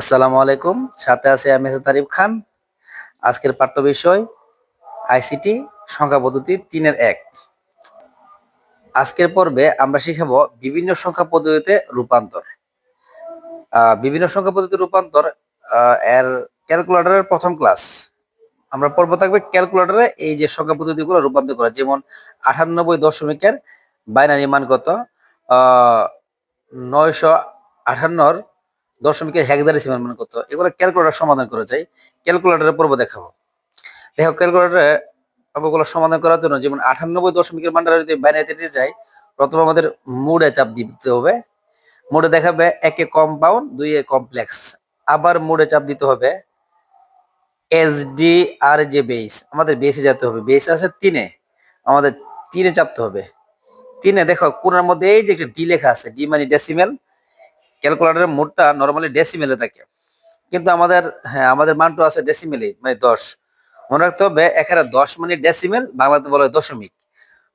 আসসালামু আলাইকুম। সাথে আছে আমি তারিফ খান। আজকের পাঠ্য বিষয় আইসিটি সংখ্যা পদ্ধতি তিনের এক। আজকের পর্বে আমরা শিখাবো বিভিন্ন সংখ্যা পদ্ধতিতে রূপান্তর। বিভিন্ন সংখ্যা পদ্ধতি রূপান্তর এর ক্যালকুলেটরের প্রথম ক্লাস। আমরা পর্ব থাকবে ক্যালকুলেটরে এই যে সংখ্যা পদ্ধতিগুলো রূপান্তর করা। যেমন আটানব্বই দশমিকের বাইনারি মান কত? নয়শো আটান্নর দশমিকের হেক্সাডেসিমাল মান কত এগুলো ক্যালকুলেটর সমাধান করা যায়। ক্যালকুলেটরের পর্ব দেখাবো। দেখো ক্যালকুলেটরে অঙ্কগুলো সমাধান করার জন্য যেমন আটানব্বই দশমিকের মানটা যদি বাইনারিতে দিতে যাই প্রথমে আমাদের মুডে চাপ দিতে হবে। মুডে দেখাবে একে কম্পাউন্ড দুই এ কমপ্লেক্স আবার মুডে চাপ দিতে হবে এস ডি আর যে বেস আমাদের বেসে যেতে হবে। বেস আছে তিনে আমাদের তিনে চাপতে হবে। তিনে দেখো কোনার মধ্যে এই যে একটা ডি লেখা আছে ডি মানে ডেসিমেল ক্যালকুলেটরের মোটটা নর্মালি ডেসিমেলে থাকে। কিন্তু আমাদের হ্যাঁ আমাদের মানটা আছে ডেসিমেলে মানে দশ। মনে রাখতে হবে এখানে দশ মানে ডেসিমেল বাংলাতে বলা হয় দশমিক।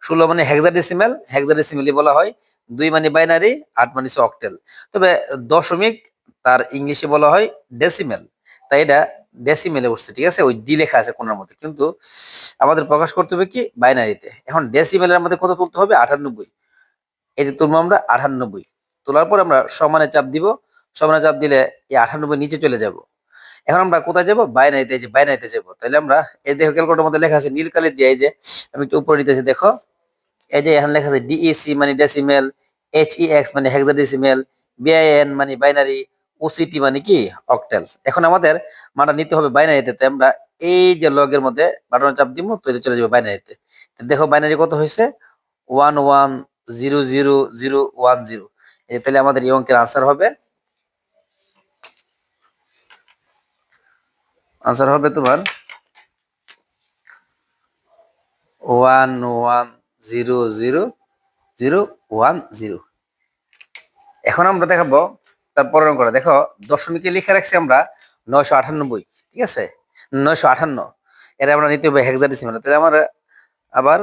ষোলো মানে হেক্সাডেসিমেল হেক্সাডেসিমেলই বলা হয়। দুই মানে বাইনারি আট মানে অক্টেল তবে দশমিক তার ইংলিশে বলা হয় ডেসিমেল তাই এটা ডেসিমেলে উঠছে, ঠিক আছে? ওই ডি লেখা আছে কোনার মধ্যে। কিন্তু আমাদের প্রকাশ করতে হবে কি? বাইনারিতে এখন ডেসিমেলের মধ্যে কত তুলতে হবে? আটানব্বই। এই যে তুলবো আমরা আটানব্বই। তোলার পর আমরা সমানে চাপ দিব। সমানে চাপ দিলে এই আটানব্বই নিচে চলে যাব। এখন আমরা কোথায় যাব? বাইনারিতে যে বাইনারিতে যাব। তাহলে আমরা এই দেখো ক্যালকুলেটার মধ্যে লেখা আছে নীল কালি দিয়ে, এই যে আমি একটু উপরে নিতেছি, দেখো। এই যে এখানে লেখা আছে ডিইসি মানে ডেসিমেল এইচ ই এক্স মানে হেক্সাডেসিমেল বিআইএন মানে বাইনারি ওসিটি মানে কি? অক্টেল এখন আমাদের মানটা নিতে হবে বাইনারিতে, তাই আমরা এই যে লগের মধ্যে বাটন চাপ দিব, তো এটা চলে যাবে বাইনারিতে। দেখো বাইনারি কত হয়েছে? One one zero zero zero one zero তাহলে আমাদের এই অঙ্কের আনসার হবে। আনসার হবে তোমার one one zero zero zero one zero এখন আমরা দেখাবো তারপরের অঙ্কটা। দেখো, দশমিকে লিখে রাখছি আমরা নয়শো আটানব্বই, ঠিক আছে? নয়শো আটান্ন। এটা আমরা নিতে হবে হেক্সাডেসিমেল তাহলে আমার আবার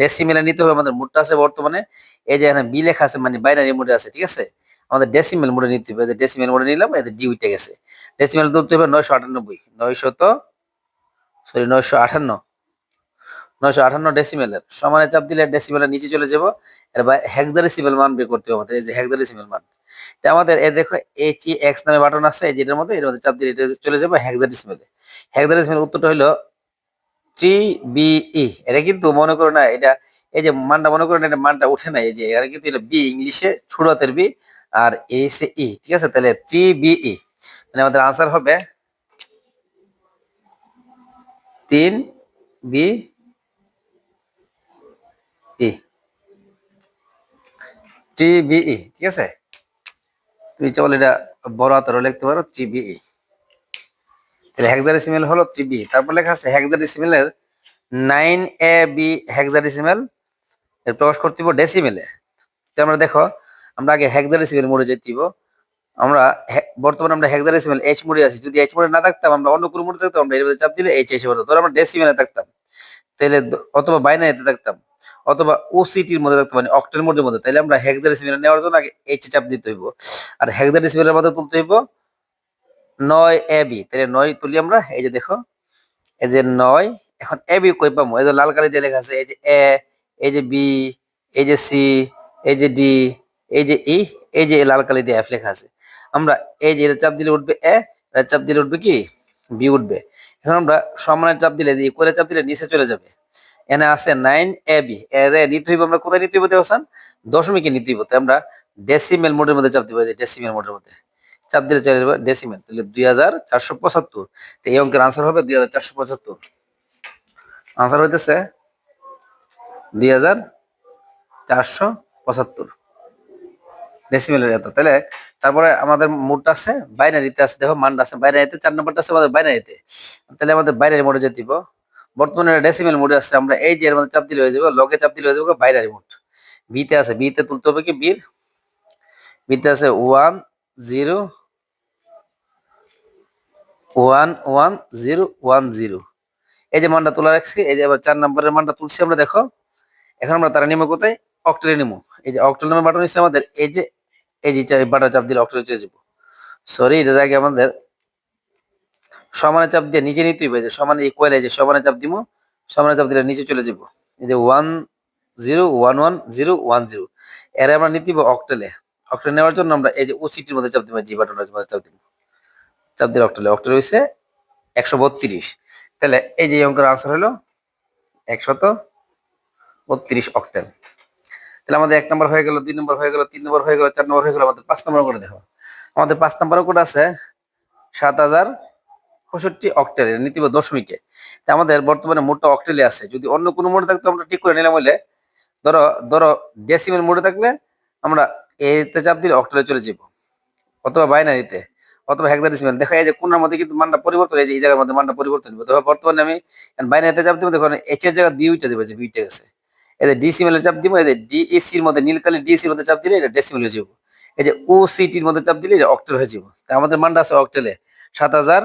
ডেসিমেলে নিতে হবে, আমাদের মোডটা আছে বর্তমানে। এই যে এখানে বি লেখা আছে মানে বাইনারি মোডে আছে, ঠিক আছে? আমাদের ডেসিমেল মোডে নিতে হবে। ডেসিমেল মোডে নিলাম এতে ডি উঠে গেছে। ডেসিমেল তুলতে হবে নয়শো আটানব্বই। নয়শো তো সরি নয়শো আটান্ন। নয়শো আটান্ন ডেসিমেলের সমানে চাপ দিলে ডেসিমেলের নিচে চলে যাব। এবার হেক্সাডেসিমেল মান বের করতে হবে আমাদের। এই যে হেক্সাডেসিমেল মান। তো আমাদের এ দেখো এইচ এক্স নামে বাটন আছে যেটার মধ্যে, এর মধ্যে চাপ দিলে এটা চলে যাবে হেক্সাডেসিমেলে হেক্সাডেসিমেল উত্তরটা হলো থ্রি বিই এটা কিন্তু মনে করো না, এটা এই যে মানটা মনে করো না, এটা মানটা উঠে না এই যে এটা কিন্তু বি ইংলিশে বি আর ই, ঠিক আছে? তাহলে থ্রি বিই মানে আমাদের আনসার হবে তিন বি ই। থ্রি বিই ঠিক আছে? তুমি চল এটা বড় হাতেরও লিখতে পারো থ্রি বিই তাহলে হেক্সাডেসিমেল হলো থ্রি বি তারপর লেখা আছে হেক্সাডেসিমেলের নাইন এ বি হেক্সাডেসিমেল এর প্রকাশ করতে ডেসিমেলে তো আমরা দেখো, আমরা আগে হেক্সাডেসিমেল মোডে যেতে দিব আমরা বর্তমানে আমরা হেক্সাডেসিমেল এইচ মোডে আছি। যদি এইচ মোডে না থাকতাম, আমরা অন্য কোনো মোডে থাকতাম, আমরা এর মধ্যে চাপ দিলে এইচ এসে পড়তো। ধর আমরা ডেসিমেলে থাকতাম, তাহলে অথবা বাইনারিতে থাকতাম, অথবা ওসিটির মধ্যে থাকতাম মানে অক্টের মোডের মধ্যে, তাহলে আমরা হেক্সাডেসিমেল নেওয়ার জন্য আগে এইচ চাপ দিতে হইব। আর হেক্সাডেসিমেলের মধ্যে তুলতে হইব নয় এ বি তাহলে নয় তুলি আমরা এই যে দেখো এই যে নয় এখন এ বি কই পাবো এই যে লাল কালি দিয়ে লেখা আছে এই যে এ এই যে বি এই যে সি এই যে ডি এই যে ই এই যে লাল কালি দিয়ে এফ লেখা আছে আমরা এই যে চাপ দিলে উঠবে এ চাপ দিলে উঠবে কি বি উঠবে এখন আমরা সমানের চাপ দিলে যে করে চাপ দিলে নিচে চলে যাবে এনে আছে নাইন এ বি এর নিতে হইব আমরা কোথায় নিতে হইব দেওয়ান দশমিকে নিতে হইব আমরা ডেসিমেল মোডের মধ্যে চাপ দিব ডেসিমেল মোডের মধ্যে চাপ দিলে যাবে ডেসিমেল তাহলে দুই হাজার চারশো পঁচাত্তর। তো এই অঙ্কের আনসার হবে দুই হাজার চারশো পঁচাত্তর। আনসার হইতেছে দুই হাজার চারশো পঁচাত্তর। ডেসিমেলের এত। তাহলে তারপরে আমাদের মোডটা আছে বাইনারিতে আছে, দেখো মানটা আছে বাইনারিতে চার নম্বরটা আছে আমাদের বাইনারিতে তাহলে আমাদের বাইনারি মোডে যেতে দিব। বর্তমানে ডেসিমেল মোডে আছে, আমরা এই যে এর মধ্যে চাপ দিলে হয়ে যাবে লগে চাপ দিলে হয়ে যাবে বাইনারি মোড বিতে আছে বিতে তুলতে হবে কি বির বিতে আছে one zero one one zero one zero এই যে মানটা তোলা রাখছি, এই যে আবার চার নম্বরের মানটা তুলছি আমরা, দেখো। এখন আমরা তারা নেমে কোথায়? অক্টেলে নেমো। এই যে অক্টেল নামে বাটন নিচ্ছে আমাদের, এই যে এই যে বাটন চাপ দিলে অক্টেলে চলে যাব। সরি এটার আগে আমাদের সমানে চাপ দিয়ে নিচে নিতে হবে, যে সমানে ইকুয়াল যে সমানে চাপ দিব সমানে চাপ দিলে নিচে চলে যাব। এই যে one zero one one zero one zero এর আমরা নিতে অক্টেলে। অক্টেল নেওয়ার জন্য আমরা এই যে ওসিটির মধ্যে চাপ দিব জি বাটনের মধ্যে চাপ দিব। চাপ দিলে অক্টেলে, অক্টেল হয়েছে একশো বত্রিশ। তাহলে এই যে অঙ্কের আনসার হলো একশত বত্রিশ অক্টেল তাহলে আমাদের এক নম্বর হয়ে গেল, দুই নম্বর হয়ে গেল, তিন নম্বর হয়ে গেল, চার নম্বর হয়ে গেল, আমাদের পাঁচ নম্বর করে দেখো। আমাদের পাঁচ নম্বর কোড আছে সাত হাজার পঁয়ষট্টি অক্টেল নীতিব দশমিকে। তা আমাদের বর্তমানে মোটটা অক্টেলে আছে। যদি অন্য কোনো মোডে থাকতো, আমরা ঠিক করে নিলাম বলে ধরো ধরো ডেসিমেল মোডে থাকলে আমরা এতে চাপ দিলে অক্টেলে চলে যাব, অথবা বাইনারিতে অথবা হেক্সাডেসিমেল দেখো, এই যে কোনার মধ্যে কিন্তু মানটা পরিবর্তন যে এই জায়গার মধ্যে মানটা পরিবর্তন হবে তবে বর্তমানে আমি বাইনারিতে চাপ দিব দেখো এইচ এর জায়গায় বিউটা দেবে যে বিউটা গেছে। এই যে ডিসিমেল চাপ দিব, এই যে ডিএসসি এর মধ্যে, নীলকালি ডিএসসি এর মধ্যে চাপ দিলে এটা ডেসিমেল হয়ে যাব। এই যে ও সিটির মধ্যে চাপ দিলে এটা অক্টেল হয়ে যাব। তা আমাদের মানটা আছে অক্টেলে সাত হাজার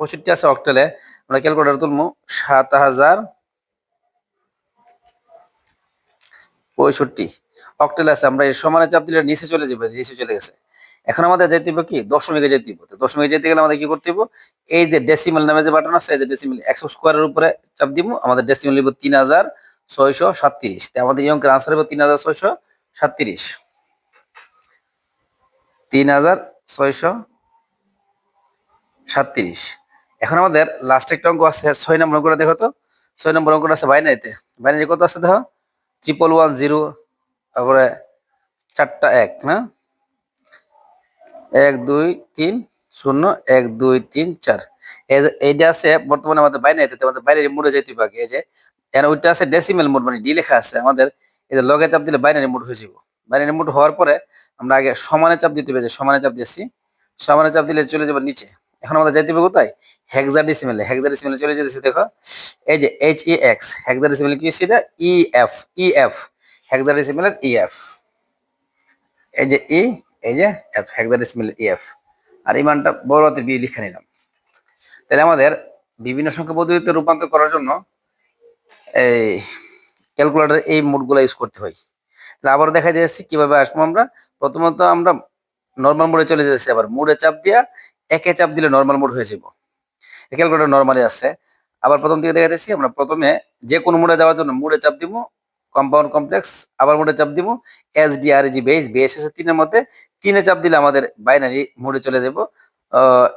পঁয়ষট্টি আছে অক্টেলে আমরা ক্যালকুলেটার তুলবো, সাত হাজার পঁয়ষট্টি। অক্টেলে আছে, আমরা এই সমানে চাপ দিলে নিচে চলে যাবে, নিচে চলে গেছে। এখন আমাদের যেতে হবে কি? দশমিকে যেতে হবে। তো দশমিকে যেতে গেলে আমাদের কি করতে হবে? এই যে ডেসিমেল নামে যে বাটন আছে, এই যে ডেসিমেল একশো স্কোয়ারের উপরে চাপ দিব। আমাদের ডেসিমেল লিখব তিন হাজার ছয়শো সাতত্রিশ। তাই আমাদের এই অঙ্কের আনসার হবে তিন হাজার ছয়শো সাতত্রিশ। তিন হাজার ছয়শো সাতত্রিশ। এখন আমাদের লাস্ট একটা অঙ্ক আছে, ছয় নম্বর অঙ্কটা দেখো তো। ছয় নম্বর অঙ্কটা আছে বাইনারিতে বাইনারি কত আছে দেখো? ট্রিপল ওয়ান জিরো তারপরে চারটা এক, না? এক, দুই, তিন, শূন্য, এক, দুই, তিন, চার। এই- এইটা আছে, বর্তমানে আমাদের বাইনারিতে আমাদের বাইনারি মোডে যেতে পারে এই যে, এখানে ওইটা আছে ডেসিমেল মোড মানে ডি লেখা আছে, আমাদের এই যে লগে চাপ দিলে বাইনারি মোড হয়ে যাব। বাইনারি মোড হওয়ার পরে আমরা আগে সমানে চাপ দিতে হবে যে সমানে চাপ দিয়েছি, সমানে চাপ দিলে চলে যাবে নিচে। এখন আমাদের যাইতে হবে কোথায়? হেক্সাডেসিমেলে হেক্সাডেসিমেলে চলে যেতেছি, দেখো, এই যে এইচ ই এক্স হেক্সাডেসিমেলে কি সেটা ই এফ ই এফ হেক্সাডেসিমেলের ই এফ এই যে ই এই যে এফ হেক্সাডেসিমেল এফ আর এই মানটা বড় হাতে বি লিখে নিলাম। তাহলে আমাদের বিভিন্ন সংখ্যা পদ্ধতিতে রূপান্তর করার জন্য এই ক্যালকুলেটর এই মোডগুলো ইউজ করতে হয়। তাহলে আবার দেখা যাচ্ছে, কীভাবে আসব আমরা? প্রথমত আমরা নর্মাল মোডে চলে যাচ্ছি। আবার মোডে চাপ দিয়া একে চাপ দিলে নর্মাল মোড হয়ে যাব ক্যালকুলেটর নর্মালি আছে। আবার প্রথম দিকে দেখা যাচ্ছি আমরা প্রথমে যে কোনো মোডে যাওয়ার জন্য মোডে চাপ দিব কম্পাউন্ড কমপ্লেক্স আবার মোডে চাপ দিব S D R G base base এসে তিনের মধ্যে তিনে চাপ দিলে আমাদের বাইনারি মোডে চলে যাব।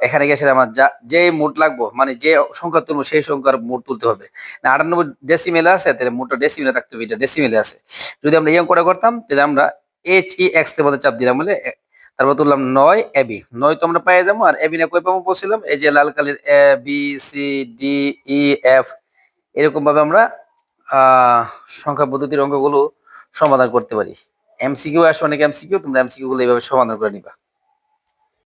এখানে গেছে আমার যা, যে মোড লাগবো মানে যে সংখ্যা তুলবো, সেই সংখ্যার মোড তুলতে হবে। না, আটানব্বই ডেসিমেলে আছে, তাহলে মোটটা ডেসিমেলে থাকতে হবে, এটা ডেসিমেলে আছে। যদি আমরা ইয়ং করে করতাম, তাহলে আমরা এইচ ই এক্সের মধ্যে চাপ দিলাম বলে তারপর তুললাম নয় এবি নয় তো আমরা পেয়ে যাব, আর এবি না কই পাবো বলছিলাম? এই যে লাল কালির A B C D E F এরকম ভাবে আমরা সংখ্যা পদ্ধতির অঙ্কগুলো সমাধান করতে পারি। এমসিকিউ আসে অনেক এমসিকিউ তোমরা এমসিকিউ গুলো এইভাবে সমাধান করে নিবা।